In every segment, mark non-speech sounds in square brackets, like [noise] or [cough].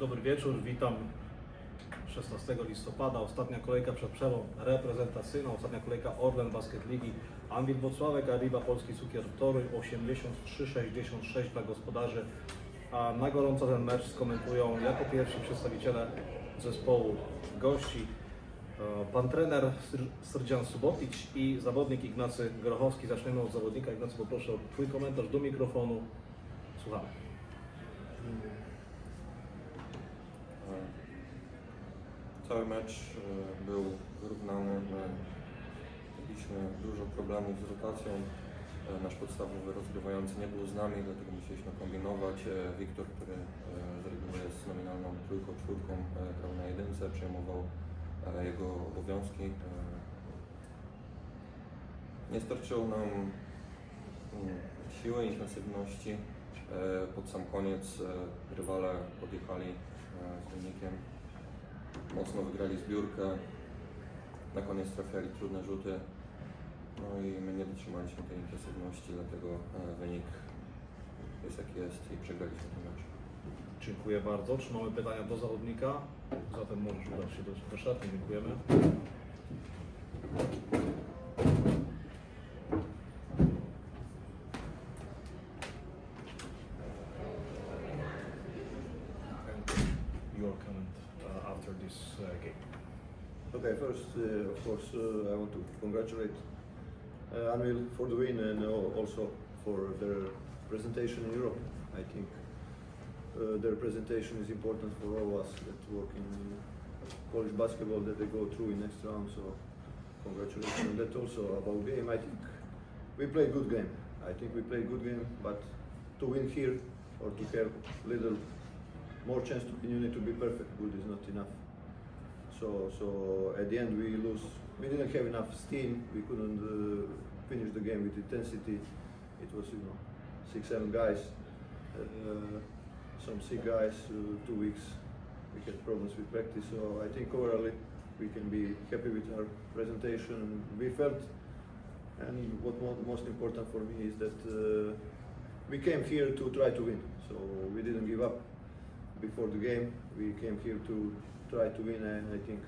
Dobry wieczór, witam 16 listopada, ostatnia kolejka przed przerwą reprezentacyjną, ostatnia kolejka Orlen Basket Ligi, Anwil Włocławek, Arriba Polski Cukier Toruń 83-66 dla gospodarzy, a na gorąco ten mecz skomentują jako pierwsi przedstawiciele zespołu gości e, pan trener Srdzian Subotić i zawodnik Ignacy Grochowski. Zaczniemy od zawodnika. Ignacy, poproszę o Twój komentarz do mikrofonu. Słuchamy. Cały mecz e, był wyrównany. My Mieliśmy dużo problemów z rotacją. E, Nasz podstawowy rozgrywający nie był z nami, dlatego musieliśmy kombinować. E, Wiktor, który z reguły jest nominalną trójką, czwórką, grał na jedynce, przejmował jego obowiązki. Nie starczyło nam mm, siły, intensywności. Pod sam koniec rywale podjechali z wynikiem mocno wygrali zbiórkę. Na koniec trafiali trudne rzuty. No i my nie dotrzymaliśmy tej intensywności, dlatego e, wynik jest jaki jest i przegraliśmy ten mecz. Dziękuję bardzo. Czy mamy pytania do zawodnika? Zatem możesz udać się do, do szatni. Dziękujemy. Okay, first, uh, of course, uh, I want to congratulate uh, Anvil for the win and also for their presentation in Europe. I think uh, their presentation is important for all of us that work in college basketball that they go through in next round. So, congratulations on that. Also about game, I think we played a good game. I think we played a good game, but to win here or to have little more chance to you need to be perfect. Good is not enough. So, so at the end we lose. We didn't have enough steam. We couldn't uh, finish the game with intensity. It was, you know, six, seven guys, uh, some sick guys. Uh, two weeks we had problems with practice. So I think overall we can be happy with our presentation. We felt, and what mo- most important for me is that uh, we came here to try to win. So we didn't give up before the game. We came here to try to win, and I think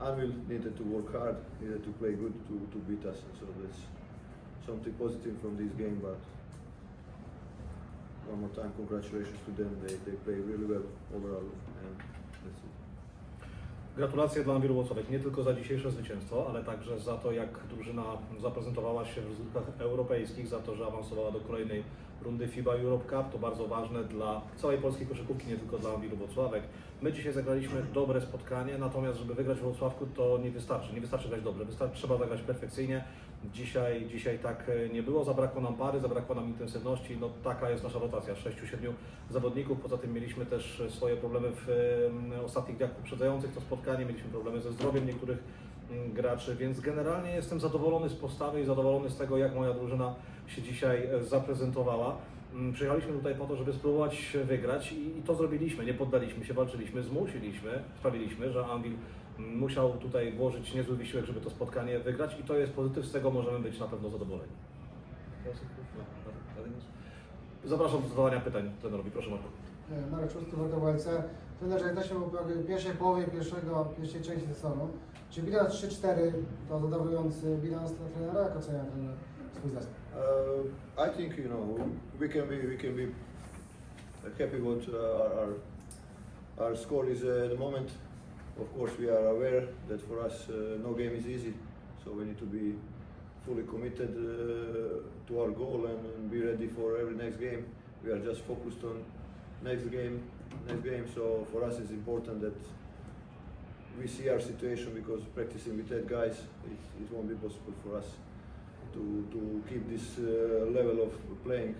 Anvil needed to work hard, needed to play good to, to beat us. So that's something positive from this game. But one more time, congratulations to them. They, they play really well overall, and that's it. Gratulacje dla Anwilu Włocławek nie tylko za dzisiejsze zwycięstwo, ale także za to, jak drużyna zaprezentowała się w rozgrywkach europejskich, za to, że awansowała do kolejnej rundy FIBA Europe Cup. To bardzo ważne dla całej polskiej koszykówki, nie tylko dla Anwilu Włocławek. My dzisiaj zagraliśmy dobre spotkanie, natomiast żeby wygrać w Włocławku to nie wystarczy. Nie wystarczy grać dobrze, wystarczy, trzeba zagrać perfekcyjnie. Dzisiaj, dzisiaj tak e, nie było, zabrakło nam pary, zabrakło nam intensywności. No, taka jest nasza rotacja, 6-7 zawodników. Poza tym mieliśmy też swoje problemy w e, ostatnich dniach poprzedzających to spotkanie. Mieliśmy problemy ze zdrowiem niektórych graczy, więc generalnie jestem zadowolony z postawy i zadowolony z tego, jak moja drużyna się dzisiaj e, zaprezentowała. Mm, Przyjechaliśmy tutaj po to, żeby spróbować wygrać i, to zrobiliśmy. Nie poddaliśmy się, walczyliśmy, zmusiliśmy, sprawiliśmy, że Anvil mm, musiał tutaj włożyć niezły wysiłek, żeby to spotkanie wygrać i to jest pozytyw, z tego możemy być na pewno zadowoleni. Zapraszam do zadawania pytań trenerowi, proszę Marku. E, Marek Szósty, Wardowalce. Trenerze, jak jesteśmy w pierwszej połowie pierwszego, pierwszej części sezonu, czy bilans 3-4 to zadowalający bilans dla trenera? Jak ocenia trener swój zespół? Uh, I think you know we can be we can be happy what uh, our, our our score is uh, at the moment. Of course, we are aware that for us uh, no game is easy, so we need to be fully committed uh, to our goal and be ready for every next game. We are just focused on next game, next game. So for us, it's important that we see our situation because practicing with that guys, it, it won't be possible for us to, to keep this uh, level of playing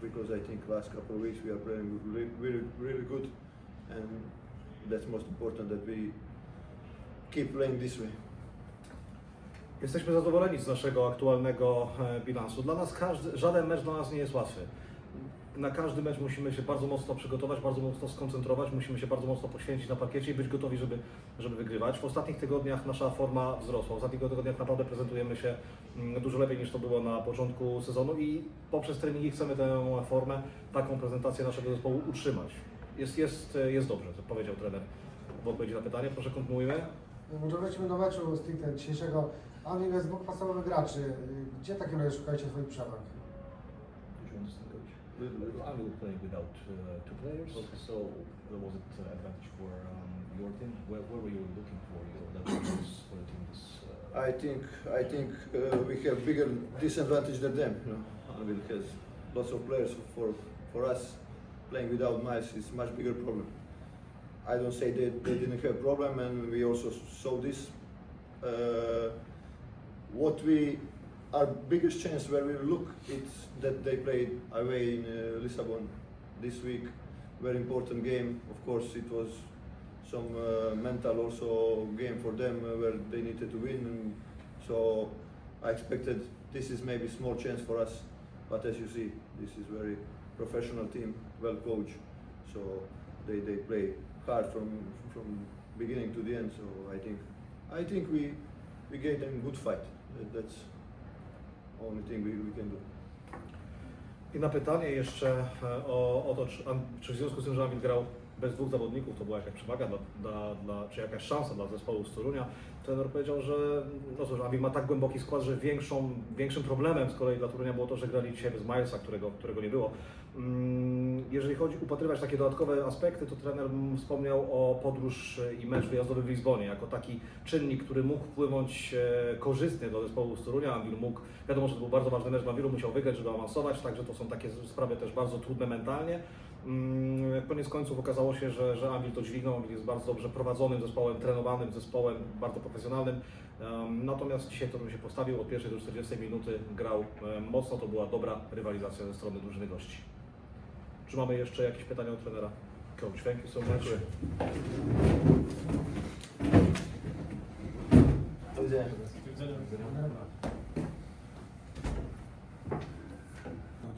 because I think last couple of weeks we are playing really, really, really good and that's most important that we keep playing this way. Jesteśmy zadowoleni z naszego aktualnego bilansu. Dla nas każdy, żaden mecz dla nas nie jest łatwy. Na każdy mecz musimy się bardzo mocno przygotować, bardzo mocno skoncentrować, musimy się bardzo mocno poświęcić na parkiecie i być gotowi, żeby, żeby wygrywać. W ostatnich tygodniach nasza forma wzrosła. W ostatnich tygodniach naprawdę prezentujemy się mm, dużo lepiej niż to było na początku sezonu i poprzez treningi chcemy tę formę, taką prezentację naszego zespołu utrzymać. jest, jest, jest dobrze, powiedział trener w odpowiedzi na pytanie. Proszę kontynuujmy. Może wróćmy do meczu stricte dzisiejszego. Anwil jest dwóch podstawowych graczy. Gdzie razie szukacie swoich przewag? Did you? Little bit. I will play without uh, two players. So uh, was it uh, advantage for um, your team? Where, where were you looking for your advantages for the team this? Uh, I think I think uh, we have bigger disadvantage than them. You know, Anvil has lots of players. For for us, playing without mice is much bigger problem. I don't say they, they didn't have problem, and we also saw this. Uh, what we our biggest chance where we look it's that they played away in uh, Lisbon this week. Very important game. Of course, it was some uh, mental also game for them uh, where they needed to win. And so I expected this is maybe small chance for us, but as you see, this is very professional team, well coached. So they, they play hard from from beginning to the end. So I think I think we we gave them good fight. That's only thing we, we can do. I na pytanie jeszcze e, o, o to, czy, czy w związku z tym, że Anwil grał bez dwóch zawodników, to była jakaś przewaga, dla, dla, dla, czy jakaś szansa dla zespołu z Torunia, trener powiedział, że no cóż, Anwil ma tak głęboki skład, że większą, większym problemem z kolei dla Torunia było to, że grali dzisiaj bez Milesa, którego, którego nie było. Mm, Jeżeli chodzi upatrywać takie dodatkowe aspekty, to trener wspomniał o podróż i mecz wyjazdowy w Lizbonie jako taki czynnik, który mógł wpłynąć e, korzystnie do zespołu z Torunia. Anwil mógł, wiadomo, że to był bardzo ważny mecz Anwilu, musiał wygrać, żeby awansować, także to są takie sprawy też bardzo trudne mentalnie. Mm, Koniec końców okazało się, że, że Anwil to dźwignął, Anwil jest bardzo dobrze prowadzonym zespołem, trenowanym zespołem, bardzo profesjonalnym. Natomiast dzisiaj Toruń się postawił, od pierwszej do 40 minuty grał mocno, to była dobra rywalizacja ze strony drużyny gości. Czy mamy jeszcze jakieś pytania od trenera? Coach, thank you so much.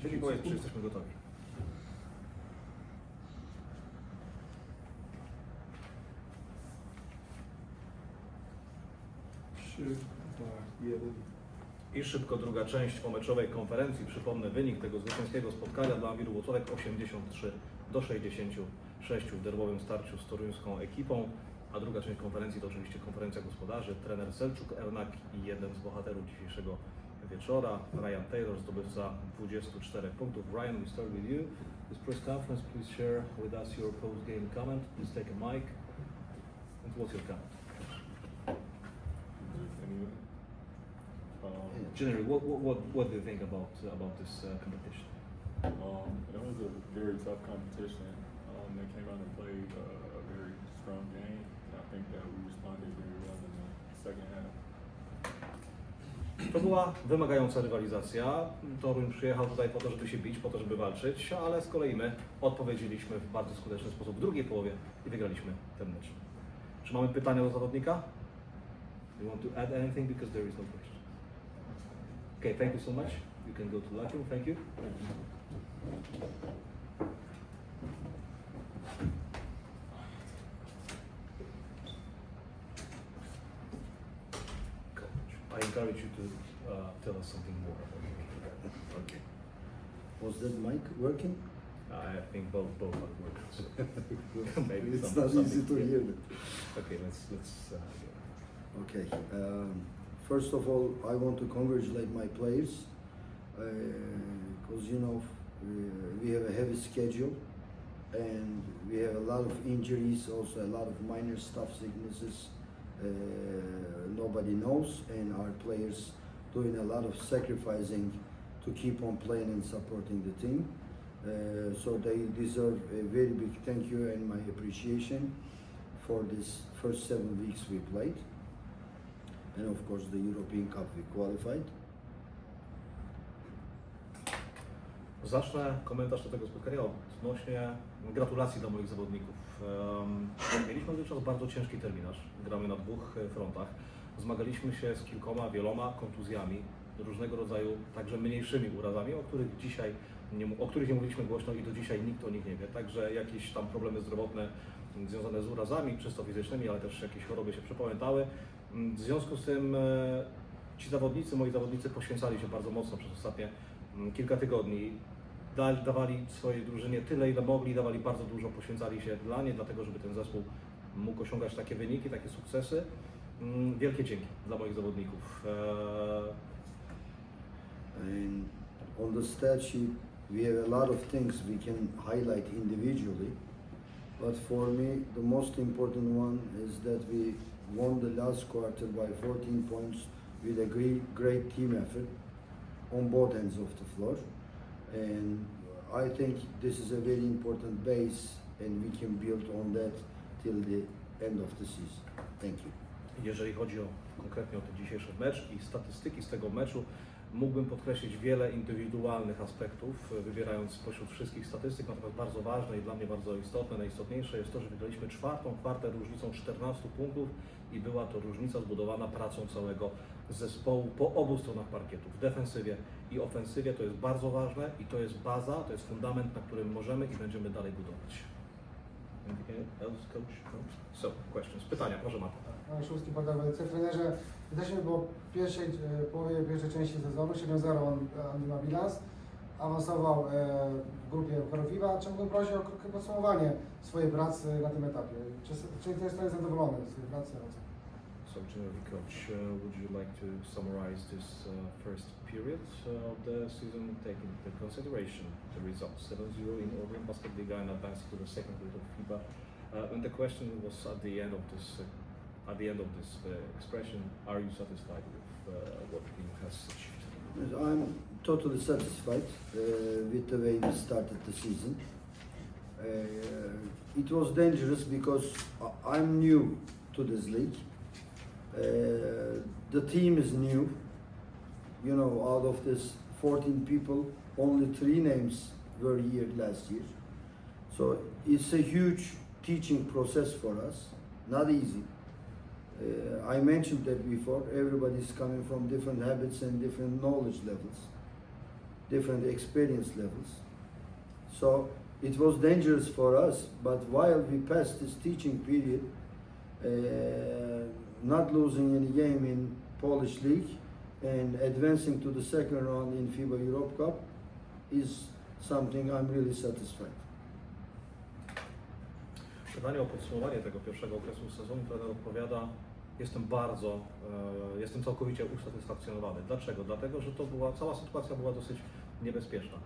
Czyli powiedz, czy jesteśmy gotowi. Trzy, dwa, jeden. I szybko druga część pomeczowej konferencji. Przypomnę wynik tego zwycięskiego spotkania dla Awiru Łotowek 83 do 66 w derbowym starciu z toruńską ekipą. A druga część konferencji to oczywiście konferencja gospodarzy. Trener Selczuk Ernak i jeden z bohaterów dzisiejszego wieczora, Ryan Taylor, zdobywca 24 punktów. Ryan, we start with you. This press conference, please share with us your post-game comment. Please take a mic. And what's your comment? Anyway. Um, Generally, what, what, what, what do you think about, about this uh, competition? um, it was a very tough competition. Um, they came out and played uh, a very strong game. And I think that we responded very well in the second half. To była wymagająca rywalizacja. Toruń przyjechał tutaj po to, żeby się bić, po to, żeby walczyć, ale z kolei my odpowiedzieliśmy w bardzo skuteczny sposób w drugiej połowie i wygraliśmy ten mecz. Czy mamy pytania do zawodnika? You want to add anything because there is no question. Okay, thank you so much. You can go to lunch room. Thank you. I encourage you to uh, tell us something more about it. Okay. Was that mic working? I think both both are working. [laughs] [laughs] Maybe it's some- not easy to yeah. hear. Okay, let's let's. Uh, Okay. Um, first of all, I want to congratulate my players because you know we, we have a heavy schedule and we have a lot of injuries, also a lot of minor stuff sicknesses. Uh, nobody knows, and our players doing a lot of sacrificing to keep on playing and supporting the team. Uh, so they deserve a very big thank you and my appreciation for this first seven weeks we played. And of course the European Cup we qualified. Zacznę komentarz do tego spotkania odnośnie gratulacji dla moich zawodników. Mieliśmy dotychczas bardzo ciężki terminarz. Gramy na dwóch frontach. Zmagaliśmy się z kilkoma, wieloma kontuzjami, różnego rodzaju także mniejszymi urazami, o których dzisiaj nie, o których nie mówiliśmy głośno i do dzisiaj nikt o nich nie wie. Także jakieś tam problemy zdrowotne związane z urazami, czysto fizycznymi, ale też jakieś choroby się przepamiętały. W związku z tym e, ci zawodnicy, moi zawodnicy poświęcali się bardzo mocno przez ostatnie mm, kilka tygodni. da, dawali swojej drużynie tyle, ile mogli, dawali bardzo dużo, poświęcali się dla niej, dlatego żeby ten zespół mógł osiągać takie wyniki, takie sukcesy. Mm, Wielkie dzięki dla moich zawodników. And on the stat we have a lot of things we can highlight individually. But for me, the most important one is that we won the last quarter by 14 points with a great, great team effort on both ends of the floor. And I think this is a very important base, and we can build on that till the end of the season. Thank you. Jeżeli chodzi o konkretnie o ten dzisiejszy mecz i statystyki z tego meczu, mógłbym podkreślić wiele indywidualnych aspektów, e, wybierając spośród wszystkich statystyk, natomiast bardzo ważne i dla mnie bardzo istotne, najistotniejsze jest to, że wygraliśmy czwartą kwartę różnicą 14 punktów i była to różnica zbudowana pracą całego zespołu po obu stronach parkietu, w defensywie i ofensywie. To jest bardzo ważne i to jest baza, to jest fundament, na którym możemy i będziemy dalej budować. Anything else, coach? No? So, questions. Pytania, proszę Marta. Pan Szulski Padawice. Trenerze, jesteśmy po pierwszej e, połowie pierwszej części sezonu, 7-0 on, on ma bilans. Awansował e, w grupie Chorowiwa. Mógłbym prosić o krótkie podsumowanie swojej pracy na tym etapie? Czy, czy też zadowolony z tej pracy? So, generally, coach, uh, would you like to summarize this uh, first period uh, of the season, taking into consideration the results 7-0 in Orient Basket Liga and advancing to the second round of FIBA? And the question was at the end of this, at the end of this uh, expression, are you satisfied with uh, what the team has achieved? I'm totally satisfied uh, with the way we started the season. It was dangerous because I'm new to this league. Uh, the team is new. You know, out of this 14 people, only three names were here last year. So it's a huge teaching process for us. Not easy. Uh, I mentioned that before. Everybody's coming from different habits and different knowledge levels, different experience levels. So it was dangerous for us. But while we passed this teaching period, uh, not losing any game in Polish league and advancing to the second round in FIBA Europe Cup is something I'm really satisfied. Pytanie o podsumowanie tego pierwszego okresu sezonu trener odpowiada. Jestem bardzo, e, jestem całkowicie usatysfakcjonowany. Dlaczego? Dlatego, że to była, cała sytuacja była dosyć niebezpieczna.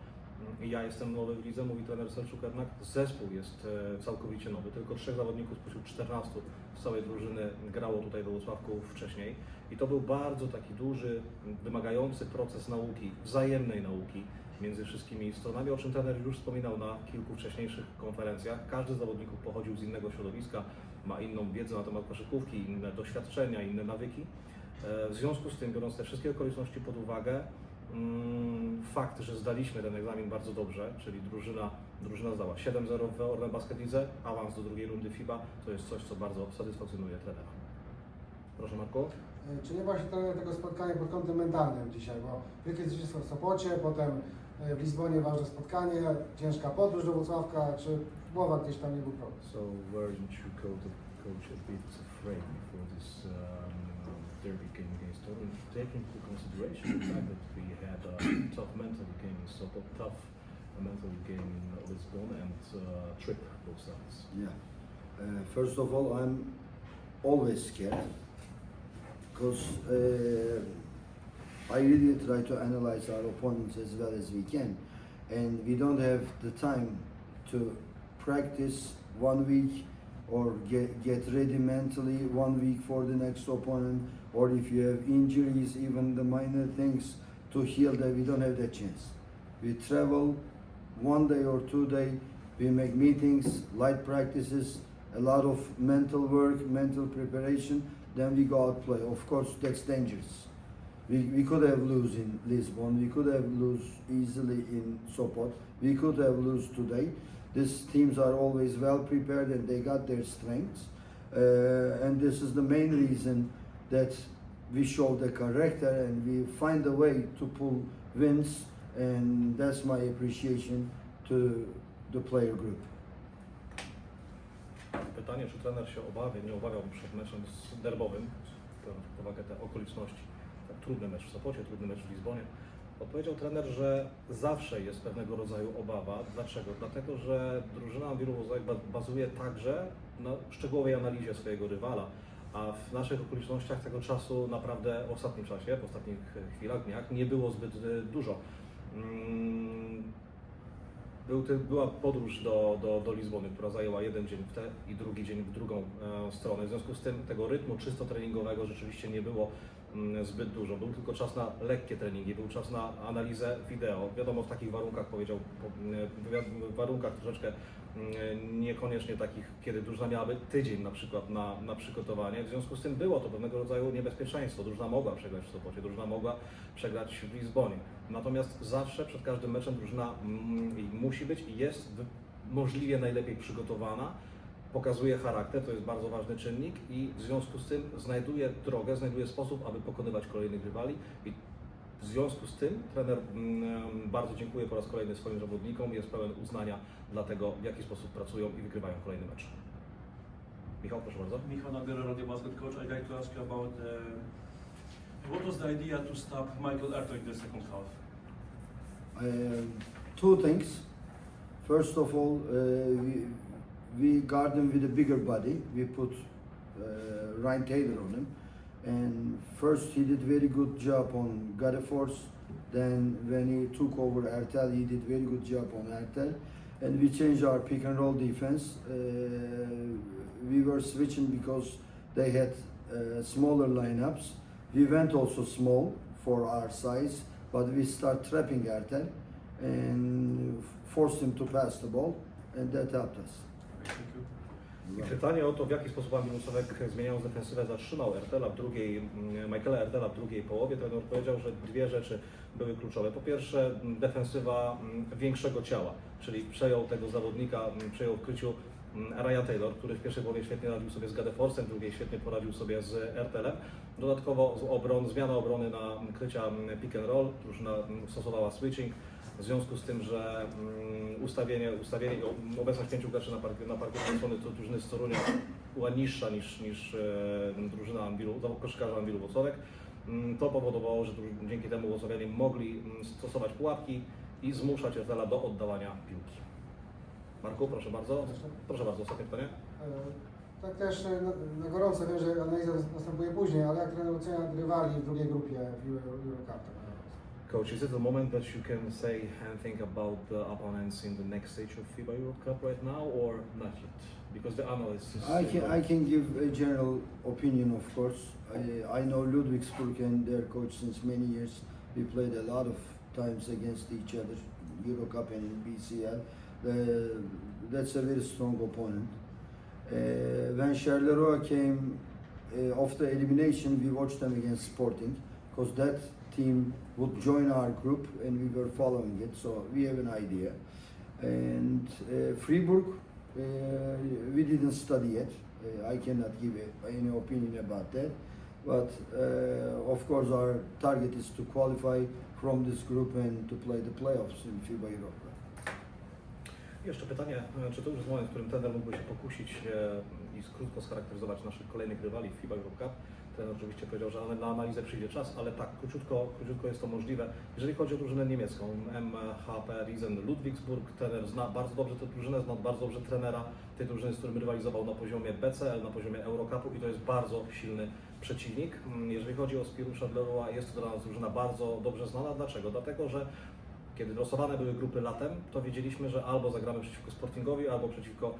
Ja jestem nowy w lidze, mówi trener Selczuk jednak. Zespół jest e, całkowicie nowy. Tylko trzech zawodników spośród 14 z całej drużyny grało tutaj we Włocławku wcześniej. I to był bardzo taki duży, wymagający proces nauki, wzajemnej nauki między wszystkimi stronami, o czym trener już wspominał na kilku wcześniejszych konferencjach. Każdy z zawodników pochodził z innego środowiska, ma inną wiedzę na temat koszykówki, inne doświadczenia, inne nawyki. E, W związku z tym, biorąc te wszystkie okoliczności pod uwagę, fakt, że zdaliśmy ten egzamin bardzo dobrze, czyli drużyna, drużyna zdała 7-0 w Orlen Basket Lidze, awans do drugiej rundy FIBA, to jest coś, co bardzo satysfakcjonuje trenera. Proszę Marku. E, Czy nie boi się trener tego spotkania pod kątem mentalnym dzisiaj? Bo wielkie zwycięstwo w Sopocie, potem e, w Lizbonie ważne spotkanie, ciężka podróż do Włocławka. Czy głowa gdzieś tam nie był problem? So weren't you coach, coach a bit afraid before this um, derby game against Torun, taking into consideration the fact that we had a [coughs] tough mental game Sopot, tough mental game in Lisbon, and uh, trip both sides? Yeah. Uh, first of all, I'm always scared because uh, I really try to analyze our opponents as well as we can, and we don't have the time to practice one week or get, get ready mentally one week for the next opponent, or if you have injuries, even the minor things to heal that we don't have that chance. We travel one day or two day, we make meetings, light practices, a lot of mental work, mental preparation, then we go out play. Of course, that's dangerous. We, we could have lose in Lisbon, we could have lose easily in Sopot, we could have lose today. These teams are always well prepared and they got their strengths. Uh, and this is the main reason that we show the character and we find a way to pull wins and that's my appreciation to the player group. Pytanie, czy trener się obawia, nie obawiał przed meczem derbowym, biorąc pod uwagę te okoliczności. Tak, trudny mecz w Sopocie, trudny mecz w Lizbonie. Odpowiedział trener, że zawsze jest pewnego rodzaju obawa. Dlaczego? Dlatego, że drużyna ba- bazuje także na szczegółowej analizie swojego rywala, a w naszych okolicznościach tego czasu naprawdę w ostatnim czasie, w ostatnich chwilach, dniach nie było zbyt e, dużo. Mm, Był, była podróż do, do, do Lizbony, która zajęła jeden dzień w tę i drugi dzień w drugą e, stronę. W związku z tym tego rytmu czysto treningowego rzeczywiście nie było zbyt dużo. Był tylko czas na lekkie treningi, był czas na analizę wideo. Wiadomo, w takich warunkach powiedział, po- m, wywiad- w warunkach troszeczkę mm, niekoniecznie takich, kiedy drużyna miałaby tydzień na przykład na, na przygotowanie. W związku z tym było to pewnego rodzaju niebezpieczeństwo. Drużyna mogła przegrać w Sopocie, drużyna mogła przegrać w Lizbonie. Natomiast zawsze przed każdym meczem drużyna mm, musi być i jest możliwie najlepiej przygotowana pokazuje charakter, to jest bardzo ważny czynnik i w związku z tym znajduje drogę, znajduje sposób, aby pokonywać kolejnych rywali i w związku z tym trener mm, bardzo dziękuję po raz kolejny swoim zawodnikom, jest pełen uznania dla tego, w jaki sposób pracują i wygrywają kolejny mecz. Michał, proszę bardzo. Michał Nagera, Radio Basket Coach. I'd like to ask you about uh, what was the idea to stop Michael Erto in the second half? Um, two things. First of all, uh, we, we guard him with a bigger body. We put uh, Ryan Taylor on him. And first, he did very good job on Godefors. Then, when he took over Ertel, he did very good job on Ertel. And we changed our pick and roll defense. Uh, we were switching because they had uh, smaller lineups. We went also small for our size, but we start trapping Ertel and forced him to pass the ball, and that helped us. I pytanie o to, w jaki sposób Musowek zmieniając defensywę zatrzymał Ertela w drugiej, mm, Michaela Ertela w drugiej połowie, trener powiedział, że dwie rzeczy były kluczowe. Po pierwsze mm, defensywa mm, większego ciała, czyli przejął tego zawodnika, przejął w kryciu Ryan Taylor, który w pierwszej połowie świetnie radził sobie z Gadeforsem, w drugiej świetnie poradził sobie z Ertelem. Dodatkowo obron, zmiana obrony na krycia pick and roll, drużyna stosowała switching. W związku z tym, że mm, ustawienie, ustawienie obecność pięciu graczy na, park, na parkiecie ze strony drużyny z Torunia była niższa niż, niż e, drużyna Anwilu, koszykarza Anwilu Włocławek, mm, to powodowało, że dzięki temu Włocławianie mogli mm, stosować pułapki i zmuszać Ertela do oddawania piłki. Marku, proszę bardzo. Proszę bardzo, ostatnie pytanie. E, Tak też e, na, na gorąco wiem, że analiza następuje później, ale jak trener ocenia rywali w drugiej grupie w Euro- Eurocup? Tak na gorąco? Coach, is it the moment that you can say anything about the opponents in the next stage of FIBA Europe Cup right now, or not yet? Because the analysts. I can I can give a general opinion, of course. I, I know Ludwigsburg and their coach since many years. We played a lot of times against each other, Euro Cup and in BCL. Uh, that's a very strong opponent. Uh, when Charleroi came uh, after elimination, we watched them against Sporting because that team would join our group and we were following it, so we have an idea. And uh, Fribourg, uh, we didn't study yet. Uh, I cannot give a, any opinion about that. But uh, of course, our target is to qualify from this group and to play the playoffs in FIBA Europe. Jeszcze pytanie, e, czy to już jest moment, w którym trener mógłby się pokusić e, i krótko scharakteryzować naszych kolejnych rywali w FIBA Europe Cup? Trener oczywiście powiedział, że na analizę przyjdzie czas, ale tak, króciutko, króciutko jest to możliwe. Jeżeli chodzi o drużynę niemiecką, MHP Riesen Ludwigsburg, trener zna bardzo dobrze tę drużynę, zna bardzo dobrze trenera tej drużyny, z którym rywalizował na poziomie BCL, na poziomie Eurocupu i to jest bardzo silny przeciwnik. Mm, Jeżeli chodzi o Spiru Charleroi, jest to dla nas drużyna bardzo dobrze znana. Dlaczego? Dlatego, że kiedy losowane były grupy latem, to wiedzieliśmy, że albo zagramy przeciwko Sportingowi, albo przeciwko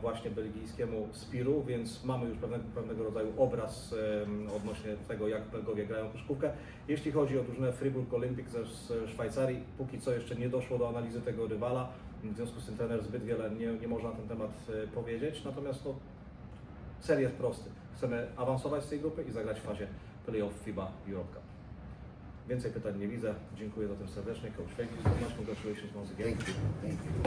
właśnie belgijskiemu Spiru, więc mamy już pewnego, pewnego rodzaju obraz odnośnie tego, jak Belgowie grają koszykówkę. Jeśli chodzi o drużynę Fribourg Olympic ze Szwajcarii, póki co jeszcze nie doszło do analizy tego rywala, w związku z tym trener zbyt wiele nie, nie może na ten temat e, powiedzieć, natomiast no, cel jest prosty. Chcemy awansować z tej grupy i zagrać w fazie playoff FIBA Europe Cup. Więcej pytań nie widzę. Dziękuję za tym serdecznie. Coach, you so much. Congratulations once again. Thank you. Thank you.